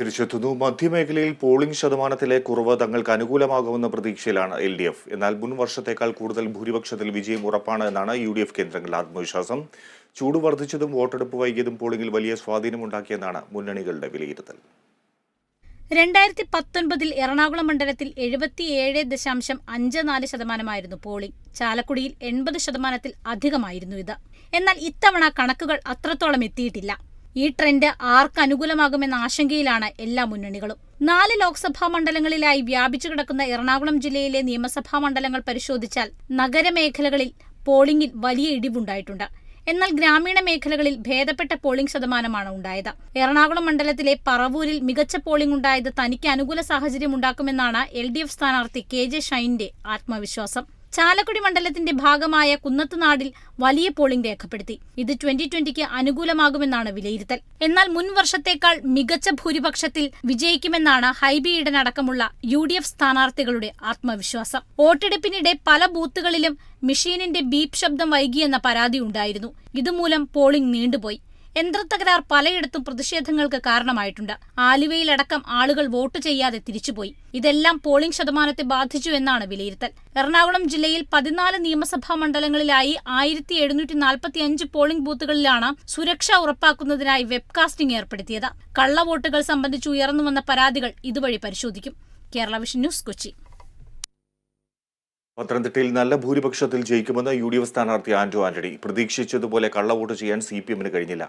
തിരിച്ചെത്തുന്നു. മധ്യമേഖലയിൽ polling ശതമാനത്തിലെ കുറവ് തങ്ങൾക്ക് അനുകൂലമാകുമെന്ന പ്രതീക്ഷയിലാണ് എൽ ഡി എഫ്. എന്നാൽ മുൻ വർഷത്തേക്കാൾ കൂടുതൽ ഭൂരിപക്ഷത്തിൽ വിജയം ഉറപ്പാണ് എന്നാണ് യു ഡി എഫ് കേന്ദ്രങ്ങളുടെ ആത്മവിശ്വാസം. ചൂട് വർദ്ധിച്ചതും വോട്ടെടുപ്പ് വൈകിയതും പോളിംഗിൽ വലിയ സ്വാധീനമുണ്ടാക്കിയെന്നാണ് മുന്നണികളുടെ വിലയിരുത്തൽ. രണ്ടായിരത്തി പത്തൊൻപതിൽ എറണാകുളം മണ്ഡലത്തിൽ എഴുപത്തിയേഴ് ദശാംശം അഞ്ച് നാല് ശതമാനമായിരുന്നു പോളിംഗ്. ചാലക്കുടിയിൽ എൺപത് ശതമാനത്തിൽ അധികമായിരുന്നു ഇത്. എന്നാൽ ഇത്തവണ കണക്കുകൾ അത്രത്തോളം എത്തിയിട്ടില്ല. ഈ ട്രെൻഡ് ആർക്ക് അനുകൂലമാകുമെന്ന ആശങ്കയിലാണ് എല്ലാ മുന്നണികളും. നാല് ലോക്സഭാ മണ്ഡലങ്ങളിലായി വ്യാപിച്ചു കിടക്കുന്ന എറണാകുളം ജില്ലയിലെ നിയമസഭാ മണ്ഡലങ്ങൾ പരിശോധിച്ചാൽ നഗരമേഖലകളിൽ പോളിംഗിൽ വലിയ ഇടിവുണ്ടായിട്ടുണ്ട്. എന്നാൽ ഗ്രാമീണ മേഖലകളിൽ ഭേദപ്പെട്ട പോളിംഗ് ശതമാനമാണ് ഉണ്ടായത്. എറണാകുളം മണ്ഡലത്തിലെ പറവൂരിൽ മികച്ച പോളിംഗ് ഉണ്ടായത് തനിക്ക് അനുകൂല സാഹചര്യം ഉണ്ടാക്കുമെന്നാണ് എൽ ഡി എഫ് സ്ഥാനാർത്ഥി കെ ജെ ഷൈന്റെ ആത്മവിശ്വാസം. ചാലക്കുടി മണ്ഡലത്തിന്റെ ഭാഗമായ കുന്നത്തുനാടിൽ വലിയ പോളിംഗ് രേഖപ്പെടുത്തി. ഇത് ട്വന്റി ട്വന്റിക്ക് അനുകൂലമാകുമെന്നാണ് വിലയിരുത്തൽ. എന്നാൽ മുൻ വർഷത്തേക്കാൾ മികച്ച ഭൂരിപക്ഷത്തിൽ വിജയിക്കുമെന്നാണ് Hibi Eden U D F സ്ഥാനാർത്ഥികളുടെ ആത്മവിശ്വാസം. വോട്ടെടുപ്പിനിടെ പല ബൂത്തുകളിലും മെഷീനിന്റെ ബീപ് ശബ്ദം വൈകിയെന്ന പരാതി ഉണ്ടായിരുന്നു. ഇതുമൂലം പോളിംഗ് നീണ്ടുപോയി. യന്ത്രത്തകരാർ പലയിടത്തും പ്രതിഷേധങ്ങൾക്ക് കാരണമായിട്ടുണ്ട്. ആലുവയിലടക്കം ആളുകൾ വോട്ട് ചെയ്യാതെ തിരിച്ചുപോയി. ഇതെല്ലാം പോളിംഗ് ശതമാനത്തെ ബാധിച്ചു എന്നാണ് വിലയിരുത്തൽ. എറണാകുളം ജില്ലയിൽ പതിനാല് നിയമസഭാ മണ്ഡലങ്ങളിലായി ആയിരത്തി എഴുന്നൂറ്റി നാൽപ്പത്തി അഞ്ച് പോളിംഗ് ബൂത്തുകളിലാണ് സുരക്ഷ ഉറപ്പാക്കുന്നതിനായി വെബ്കാസ്റ്റിംഗ് ഏർപ്പെടുത്തിയത്. കള്ളവോട്ടുകൾ സംബന്ധിച്ച് ഉയർന്നുവന്ന പരാതികൾ ഇതുവഴി പരിശോധിക്കും. Kerala Vision News Kochi. പത്തനംതിട്ടയിൽ നല്ല ഭൂരിപക്ഷത്തിൽ ജയിക്കുമെന്ന് യു ഡി എഫ് സ്ഥാനാർത്ഥി ആന്റോ ആന്റണി. പ്രതീക്ഷിച്ചതുപോലെ കള്ളവോട്ട് ചെയ്യാൻ സി പി എമ്മിന് കഴിഞ്ഞില്ല.